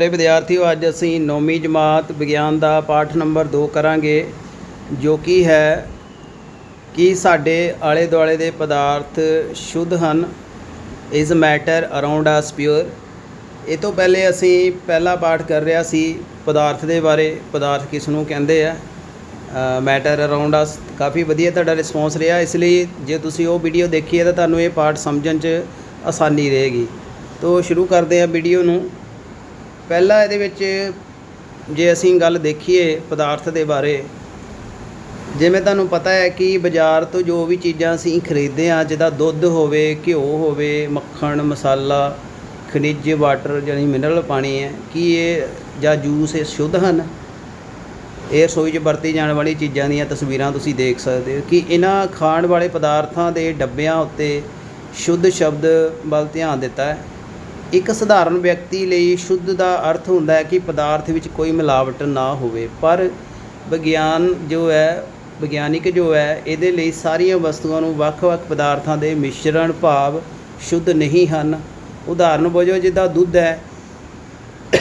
ਸਾਰੇ ਵਿਦਿਆਰਥੀਓ, ਅੱਜ ਅਸੀਂ 9ਵੀਂ ਜਮਾਤ ਵਿਗਿਆਨ ਦਾ ਪਾਠ ਨੰਬਰ 2 ਕਰਾਂਗੇ, ਜੋ ਕਿ ਹੈ ਕਿ ਸਾਡੇ ਆਲੇ ਦੁਆਲੇ ਦੇ ਪਦਾਰਥ ਸ਼ੁੱਧ ਹਨ। Is matter around us pure ਇਹ ਤੋਂ ਪਹਿਲੇ ਅਸੀਂ ਪਹਿਲਾ ਪਾਠ ਕਰ ਰਿਹਾ ਸੀ ਪਦਾਰਥ ਦੇ ਬਾਰੇ। ਪਦਾਰਥ ਕਿਸ ਨੂੰ ਕਹਿੰਦੇ ਆ? ਮੈਟਰ ਅਰਾਊਂਡ ਅਸ ਕਾਫੀ ਵਧੀਆ ਤੁਹਾਡਾ ਰਿਸਪੌਂਸ ਰਿਹਾ। ਇਸ ਲਈ ਜੇ ਤੁਸੀਂ ਉਹ ਵੀਡੀਓ ਦੇਖੀ ਹੈ ਤਾਂ ਤੁਹਾਨੂੰ ਇਹ ਪਾਠ ਸਮਝਣ 'ਚ ਆਸਾਨੀ ਰਹੇਗੀ। ਤੋਂ ਸ਼ੁਰੂ ਕਰਦੇ ਹਾਂ ਵੀਡੀਓ ਨੂੰ। ਪਹਿਲਾ ਇਹਦੇ ਵਿੱਚ ਜੇ ਅਸੀਂ ਗੱਲ ਦੇਖੀਏ ਪਦਾਰਥ ਦੇ ਬਾਰੇ, ਜਿਵੇਂ ਤੁਹਾਨੂੰ ਪਤਾ ਹੈ ਕਿ ਬਾਜ਼ਾਰ ਤੋਂ ਜੋ ਵੀ ਚੀਜ਼ਾਂ ਅਸੀਂ ਖਰੀਦਦੇ ਹਾਂ ਜਿਹਦਾ ਦੁੱਧ ਹੋਵੇ, ਘਿਓ ਹੋਵੇ, ਮੱਖਣ, ਮਸਾਲਾ, ਖਣਿਜ, ਵਾਟਰ ਜਾਨੀ ਮਿਨਰਲ ਪਾਣੀ ਹੈ, ਕੀ ਇਹ ਜਾਂ ਜੂਸ ਇਹ ਸ਼ੁੱਧ ਹਨ? ਇਹ ਰਸੋਈ 'ਚ ਵਰਤੀ ਜਾਣ ਵਾਲੀ ਚੀਜ਼ਾਂ ਦੀਆਂ ਤਸਵੀਰਾਂ ਤੁਸੀਂ ਦੇਖ ਸਕਦੇ ਹੋ ਕਿ ਇਹਨਾਂ ਖਾਣ ਵਾਲੇ ਪਦਾਰਥਾਂ ਦੇ ਡੱਬਿਆਂ ਉੱਤੇ ਸ਼ੁੱਧ ਸ਼ਬਦ ਵੱਲ ਧਿਆਨ ਦਿੱਤਾ ਹੈ। ਇੱਕ ਸਧਾਰਨ ਵਿਅਕਤੀ ਲਈ ਸ਼ੁੱਧ ਦਾ ਅਰਥ ਹੁੰਦਾ ਹੈ ਕਿ ਪਦਾਰਥ ਵਿੱਚ ਕੋਈ ਮਿਲਾਵਟ ਨਾ ਹੋਵੇ। ਪਰ ਵਿਗਿਆਨ ਜੋ ਹੈ, ਵਿਗਿਆਨਿਕ ਜੋ ਹੈ, ਇਹਦੇ ਲਈ ਸਾਰੀਆਂ ਵਸਤੂਆਂ ਨੂੰ ਵੱਖ-ਵੱਖ ਪਦਾਰਥਾਂ ਦੇ ਮਿਸ਼ਰਣ ਭਾਵ ਸ਼ੁੱਧ ਨਹੀਂ ਹਨ। ਉਦਾਹਰਨ ਵਜੋਂ ਜਿੱਦਾਂ ਦੁੱਧ ਹੈ,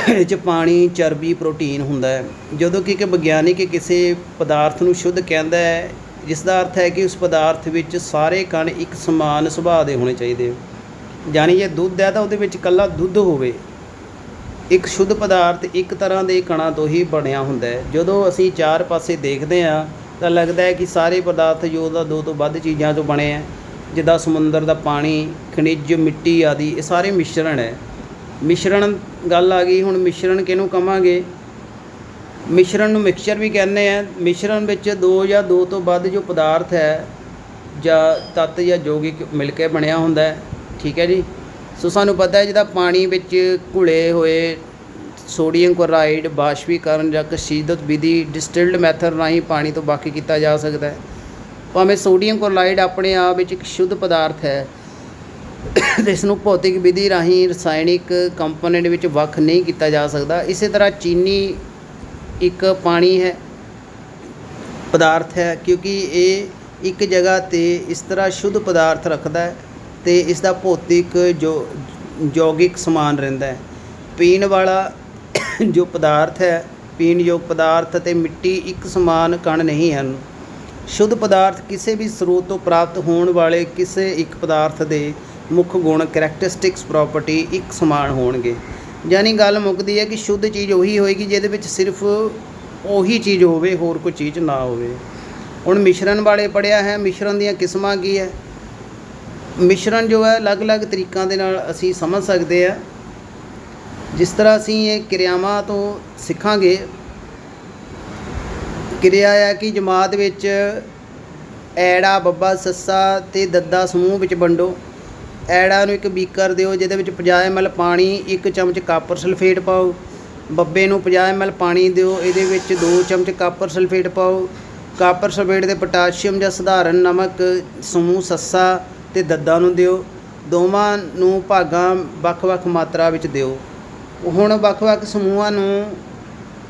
ਇਹ 'ਚ ਪਾਣੀ, ਚਰਬੀ, ਪ੍ਰੋਟੀਨ ਹੁੰਦਾ ਹੈ। ਜਦੋਂ ਕਿ ਇੱਕ ਵਿਗਿਆਨਿਕ ਕਿਸੇ ਪਦਾਰਥ ਨੂੰ ਸ਼ੁੱਧ ਕਹਿੰਦਾ ਹੈ, ਜਿਸ ਦਾ ਅਰਥ ਹੈ ਕਿ ਉਸ ਪਦਾਰਥ ਵਿੱਚ ਸਾਰੇ ਕਣ ਇੱਕ ਸਮਾਨ ਸੁਭਾਅ ਦੇ ਹੋਣੇ ਚਾਹੀਦੇ। ਯਾਨੀ ਜੇ ਦੁੱਧ ਹੈ ਤਾਂ ਉਹਦੇ ਵਿੱਚ ਇਕੱਲਾ ਦੁੱਧ ਹੋਵੇ। ਇੱਕ ਸ਼ੁੱਧ ਪਦਾਰਥ ਇੱਕ ਤਰ੍ਹਾਂ ਦੇ ਕਣਾਂ ਤੋਂ ਹੀ ਬਣਿਆ ਹੁੰਦਾ ਹੈ। ਜਦੋਂ ਅਸੀਂ ਚਾਰ ਪਾਸੇ ਦੇਖਦੇ ਹਾਂ, ਤਾਂ ਲੱਗਦਾ ਹੈ ਕਿ ਸਾਰੇ ਪਦਾਰਥ ਜੋ ਦਾ ਦੋ ਤੋਂ ਵੱਧ ਚੀਜ਼ਾਂ ਤੋਂ ਬਣੇ ਹੈ, ਜਿੱਦਾਂ ਸਮੁੰਦਰ ਦਾ ਪਾਣੀ, ਖਣਿਜ, ਮਿੱਟੀ ਆਦਿ, ਇਹ ਸਾਰੇ ਮਿਸ਼ਰਣ ਹੈ। ਮਿਸ਼ਰਣ ਗੱਲ ਆ ਗਈ, ਹੁਣ ਮਿਸ਼ਰਣ ਕਿਹਨੂੰ ਕਵਾਂਗੇ? ਮਿਸ਼ਰਣ ਨੂੰ ਮਿਕਸਚਰ ਵੀ ਕਹਿੰਦੇ ਆ ਮਿਸ਼ਰਣ ਵਿੱਚ ਦੋ ਜਾਂ ਦੋ ਤੋਂ ਵੱਧ ਜੋ ਪਦਾਰਥ ਹੈ, ਜਾਂ ਤੱਤ ਜਾਂ ਯੋਗਿਕ ਮਿਲ ਕੇ ਬਣਿਆ ਹੁੰਦਾ ਹੈ। ਠੀਕ ਹੈ ਜੀ। ਸੋ ਸਾਨੂੰ ਪਤਾ ਹੈ ਜਿਹਦਾ ਪਾਣੀ ਵਿੱਚ ਘੁਲੇ ਹੋਏ ਸੋਡੀਅਮ ਕਲੋਰਾਈਡ ਬਾਸ਼ਪੀਕਰਨ ਜਾਂ ਕਸ਼ੀਦਤ ਵਿਧੀ ਡਿਸਟਿਲਡ ਮੈਥਡ ਰਾਹੀਂ ਪਾਣੀ ਤੋਂ ਬਾਕੀ ਕੀਤਾ ਜਾ ਸਕਦਾ ਹੈ। ਭਾਵੇਂ ਸੋਡੀਅਮ ਕਲੋਰਾਈਡ ਆਪਣੇ ਆਪ ਵਿੱਚ ਇੱਕ ਸ਼ੁੱਧ ਪਦਾਰਥ ਹੈ ਇਸ ਨੂੰ ਭੌਤਿਕ ਵਿਧੀ ਰਾਹੀਂ ਰਸਾਇਣਿਕ ਕੰਪੋਨੈਂਟ ਵਿੱਚ ਵੱਖ ਨਹੀਂ ਕੀਤਾ ਜਾ ਸਕਦਾ। ਇਸੇ ਤਰ੍ਹਾਂ ਚੀਨੀ ਇੱਕ ਪਾਣੀ ਹੈ, ਪਦਾਰਥ ਹੈ, ਕਿਉਂਕਿ ਇਹ ਇੱਕ ਜਗ੍ਹਾ ਤੇ ਇਸ ਤਰ੍ਹਾਂ ਸ਼ੁੱਧ ਪਦਾਰਥ ਰੱਖਦਾ ਹੈ। ਅਤੇ ਇਸ ਦਾ ਭੌਤਿਕ ਜੋ ਯੌਗਿਕ ਸਮਾਨ ਰਹਿੰਦਾ ਹੈ। ਪੀਣ ਵਾਲਾ ਜੋ ਪਦਾਰਥ ਹੈ ਪੀਣ ਯੋਗ ਪਦਾਰਥ ਅਤੇ ਮਿੱਟੀ ਇੱਕ ਸਮਾਨ ਕਣ ਨਹੀਂ ਹਨ। ਸ਼ੁੱਧ ਪਦਾਰਥ ਕਿਸੇ ਵੀ ਸਰੋਤ ਤੋਂ ਪ੍ਰਾਪਤ ਹੋਣ ਵਾਲੇ ਕਿਸੇ ਇੱਕ ਪਦਾਰਥ ਦੇ ਮੁੱਖ ਗੁਣ ਕੈਰੈਕਟਰਿਸਟਿਕਸ ਪ੍ਰਾਪਰਟੀ ਇੱਕ ਸਮਾਨ ਹੋਣਗੇ। ਯਾਨੀ ਗੱਲ ਮੁੱਕਦੀ ਹੈ ਕਿ ਸ਼ੁੱਧ ਚੀਜ਼ ਉਹੀ ਹੋਏਗੀ ਜਿਹਦੇ ਵਿੱਚ ਸਿਰਫ ਉਹੀ ਚੀਜ਼ ਹੋਵੇ, ਹੋਰ ਕੋਈ ਚੀਜ਼ ਨਾ ਹੋਵੇ। ਹੁਣ ਮਿਸ਼ਰਣ ਵਾਲੇ ਪੜਿਆ ਹੈ, ਮਿਸ਼ਰਣ ਦੀਆਂ ਕਿਸਮਾਂ ਕੀ ਹੈ? ਮਿਸ਼ਰਣ ਜੋ ਹੈ, ਅਲੱਗ-ਅਲੱਗ ਤਰੀਕਾਂ ਦੇ ਨਾਲ ਅਸੀਂ ਸਮਝ ਸਕਦੇ ਆ ਜਿਸ ਤਰ੍ਹਾਂ ਅਸੀਂ ਇਹ ਕਿਰਿਆਵਾਂ ਤੋਂ ਸਿੱਖਾਂਗੇ, ਕਿਰਿਆ ਹੈ ਕਿ ਜਮਾਤ ਵਿੱਚ ਐੜਾ, ਬੱਬਾ, ਸੱਸਾ ਤੇ ਦੱਦਾ ਸਮੂਹ ਵਿੱਚ ਵੰਡੋ। ਐੜਾ ਨੂੰ ਇੱਕ ਬੀਕਰ ਦਿਓ, ਜਿਹਦੇ ਵਿੱਚ 50 ml ਪਾਣੀ, ਇੱਕ ਚਮਚ ਕਾਪਰ ਸਲਫੇਟ ਪਾਓ। ਬੱਬੇ ਨੂੰ 50 ml ਪਾਣੀ ਦਿਓ, ਇਹਦੇ ਵਿੱਚ 2 ਚਮਚ ਕਾਪਰ ਸਲਫੇਟ ਪਾਓ। ਕਾਪਰ ਸਲਫੇਟ ਦੇ ਪੋਟਾਸ਼ੀਅਮ ਜਾਂ ਸਧਾਰਨ ਨਮਕ, ਸਮੂਹ ਸੱਸਾ ਅਤੇ ਦੱਦਾ ਨੂੰ ਦਿਓ। ਦੋਵਾਂ ਨੂੰ ਭਾਗਾਂ ਵੱਖ-ਵੱਖ ਮਾਤਰਾ ਵਿੱਚ ਦਿਓ। ਹੁਣ ਵੱਖ-ਵੱਖ ਸਮੂਹਾਂ ਨੂੰ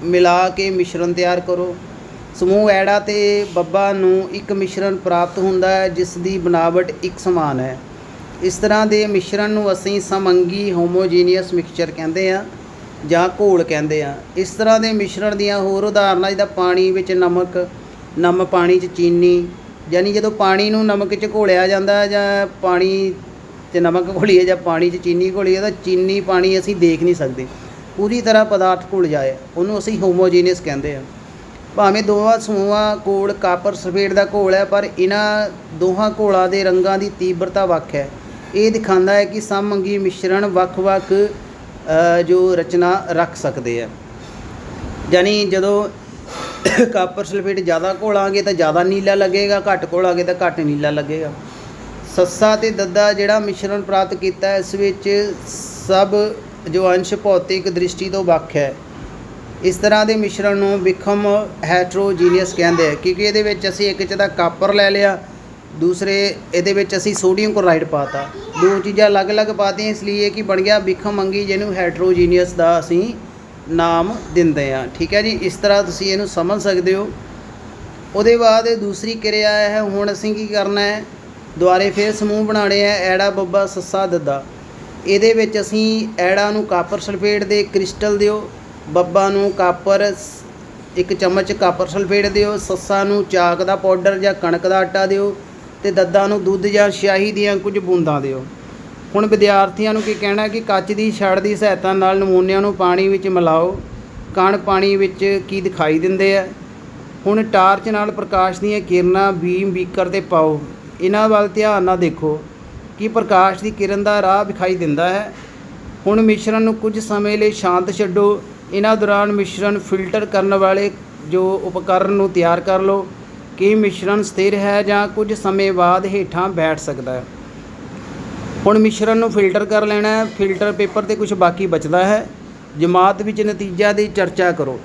ਮਿਲਾ ਕੇ ਮਿਸ਼ਰਣ ਤਿਆਰ ਕਰੋ। ਸਮੂਹ ਐੜਾ ਤੇ ਬੱਬਾ ਨੂੰ ਇੱਕ ਮਿਸ਼ਰਣ ਪ੍ਰਾਪਤ ਹੁੰਦਾ ਹੈ, ਜਿਸ ਦੀ ਬਣਾਵਟ ਇੱਕ ਸਮਾਨ ਹੈ। ਇਸ ਤਰ੍ਹਾਂ ਦੇ ਮਿਸ਼ਰਣ ਨੂੰ ਅਸੀਂ ਸਮੰਗੀ ਹੋਮੋਜੀਨੀਅਸ ਮਿਕਸਚਰ ਕਹਿੰਦੇ ਆ ਜਾਂ ਘੋਲ ਕਹਿੰਦੇ ਆ ਇਸ ਤਰ੍ਹਾਂ ਦੇ ਮਿਸ਼ਰਣ ਦੀਆਂ ਹੋਰ ਉਦਾਹਰਨਾਂ ਜਿੱਦਾਂ ਪਾਣੀ ਵਿੱਚ ਨਮਕ, ਨਮ ਪਾਣੀ 'ਚ ਚੀਨੀ ਯਾਨੀ ਜਦੋਂ ਪਾਣੀ ਨੂੰ ਨਮਕ 'ਚ ਘੋਲਿਆ ਜਾਂਦਾ ਜਾਂ ਪਾਣੀ 'ਚ ਨਮਕ ਘੋਲੀਏ ਜਾਂ ਪਾਣੀ 'ਚ ਚੀਨੀ ਘੋਲੀਏ ਤਾਂ ਚੀਨੀ ਪਾਣੀ ਅਸੀਂ ਦੇਖ ਨਹੀਂ ਸਕਦੇ। ਪੂਰੀ ਤਰ੍ਹਾਂ ਪਦਾਰਥ ਘੁਲ ਜਾਏ, ਉਹਨੂੰ ਅਸੀਂ ਹੋਮੋਜੀਨੀਅਸ ਕਹਿੰਦੇ ਆ। ਭਾਵੇਂ ਦੋਵਾਂ ਸਮੂਹਾਂ ਕੋਲ ਕਾਪਰ ਸਫੇਦ ਦਾ ਘੋਲ ਹੈ, ਪਰ ਇਹਨਾਂ ਦੋਹਾਂ ਘੋਲਾਂ ਦੇ ਰੰਗਾਂ ਦੀ ਤੀਬਰਤਾ ਵੱਖ ਹੈ। ਇਹ ਦਿਖਾਉਂਦਾ ਹੈ ਕਿ ਸਮਅੰਗੀ ਮਿਸ਼ਰਣ ਵੱਖ-ਵੱਖ ਜੋ ਰਚਨਾ ਰੱਖ ਸਕਦੇ ਆ। ਯਾਨੀ ਜਦੋਂ ਕਾਪਰ ਸਲਫੇਟ ਜ਼ਿਆਦਾ ਘੋਲਾਂਗੇ ਤਾਂ ਜ਼ਿਆਦਾ ਨੀਲਾ ਲੱਗੇਗਾ, ਘੱਟ ਘੋਲਾਂਗੇ ਤਾਂ ਘੱਟ ਨੀਲਾ ਲੱਗੇਗਾ। ਸੱਸਾ ਤੇ ਦੱਦਾ ਜਿਹੜਾ ਮਿਸ਼ਰਣ ਪ੍ਰਾਪਤ ਕੀਤਾ ਇਸ ਵਿੱਚ ਸਭ ਜੋ ਅੰਸ਼ ਭੌਤਿਕ ਦ੍ਰਿਸ਼ਟੀ ਤੋਂ ਵੱਖ ਹੈ। ਇਸ ਤਰ੍ਹਾਂ ਦੇ ਮਿਸ਼ਰਣ ਨੂੰ ਵਿਖਮ ਹੈਟਰੋਜੀਨੀਅਸ ਕਹਿੰਦੇ ਆ, ਕਿਉਂਕਿ ਇਹਦੇ ਵਿੱਚ ਅਸੀਂ ਇੱਕ ਚ ਤਾਂ ਕਾਪਰ ਲੈ ਲਿਆ, ਦੂਸਰੇ ਇਹਦੇ ਵਿੱਚ ਅਸੀਂ ਸੋਡੀਅਮ ਕਲੋਰਾਈਡ ਪਾਤਾ। ਦੋ ਚੀਜ਼ਾਂ ਅਲੱਗ-ਅਲੱਗ ਪਾਤੀਆਂ, ਇਸ ਲਈ ਇਹ ਕਿ ਬਣ ਗਿਆ, ਵਿਖਮ ਅੰਗੀ ਜਿਹਨੂੰ ਹੈਟਰੋਜੀਨੀਅਸ ਦਾ ਅਸੀਂ ਨਾਮ ਦਿੰਦੇ ਆ। ਠੀਕ ਹੈ ਜੀ? ਇਸ ਤਰ੍ਹਾਂ ਤੁਸੀਂ ਇਹਨੂੰ ਸਮਝ ਸਕਦੇ ਹੋ। ਉਹਦੇ ਬਾਅਦ ਦੂਸਰੀ ਕਿਰਿਆ ਹੈ, ਹੁਣ ਅਸੀਂ ਕੀ ਕਰਨਾ ਹੈ? ਦੁਬਾਰੇ ਫਿਰ ਸਮੂਹ ਬਣਾਉਣੇ ਆ ਐੜਾ, ਬੱਬਾ, ਸੱਸਾ, ਦੱਦਾ। ਇਹਦੇ ਵਿੱਚ ਅਸੀਂ ਐੜਾ ਨੂੰ ਕਾਪਰ ਸਲਫੇਟ ਦੇ ਕ੍ਰਿਸਟਲ ਦਿਓ, ਬੱਬਾ ਨੂੰ ਕਾਪਰ ਇੱਕ ਚਮਚ ਕਾਪਰ ਸਲਫੇਟ ਦਿਓ, ਸੱਸਾ ਨੂੰ ਚਾਕ ਦਾ ਪਾਊਡਰ ਜਾਂ ਕਣਕ ਦਾ ਆਟਾ ਦਿਓ ਤੇ ਦੱਦਾਂ ਨੂੰ ਦੁੱਧ ਜਾਂ ਸ਼ਾਹੀ ਦੀਆਂ ਕੁਝ ਬੂੰਦਾਂ ਦਿਓ। ਹੁਣ ਵਿਦਿਆਰਥੀਆਂ ਨੂੰ ਕੀ ਕਹਿਣਾ ਕਿ ਕੱਚ ਦੀ ਛੜ ਦੀ ਸਹਾਇਤਾ ਨਾਲ ਨਮੂਨਿਆਂ ਨੂੰ ਪਾਣੀ ਵਿੱਚ ਮਿਲਾਓ। ਕਣ ਪਾਣੀ ਵਿੱਚ ਕੀ ਦਿਖਾਈ ਦਿੰਦੇ ਆ? ਹੁਣ ਟਾਰਚ ਨਾਲ ਪ੍ਰਕਾਸ਼ ਦੀਆਂ ਕਿਰਨਾਂ ਬੀਮ ਬੀਕਰ ਤੇ ਪਾਓ। ਇਹਨਾਂ ਵੱਲ ਧਿਆਨ ਨਾਲ ਦੇਖੋ ਕਿ ਪ੍ਰਕਾਸ਼ ਦੀ ਕਿਰਨ ਦਾ ਰਾਹ ਵਿਖਾਈ ਦਿੰਦਾ ਹੈ। ਹੁਣ ਮਿਸ਼ਰਣ ਨੂੰ ਕੁਝ ਸਮੇਂ ਲਈ ਸ਼ਾਂਤ ਛੱਡੋ। ਇਹਨਾਂ ਦੌਰਾਨ ਮਿਸ਼ਰਣ ਫਿਲਟਰ ਕਰਨ ਵਾਲੇ ਜੋ ਉਪਕਰਨ ਨੂੰ ਤਿਆਰ ਕਰ ਲਓ। ਕਿ ਮਿਸ਼ਰਣ ਸਥਿਰ ਹੈ ਜਾਂ ਕੁਝ ਸਮੇਂ ਬਾਅਦ ਹੇਠਾਂ ਬੈਠ ਸਕਦਾ ਹੈ? ਹੁਣ ਮਿਸ਼ਰਣ ਨੂੰ ਫਿਲਟਰ ਕਰ ਲੈਣਾ ਹੈ, ਫਿਲਟਰ ਪੇਪਰ ਤੇ ਕੁਝ ਬਾਕੀ ਬਚਦਾ ਹੈ। ਜਮਾਤ ਵਿੱਚ ਨਤੀਜਾ ਦੀ ਚਰਚਾ ਕਰੋ।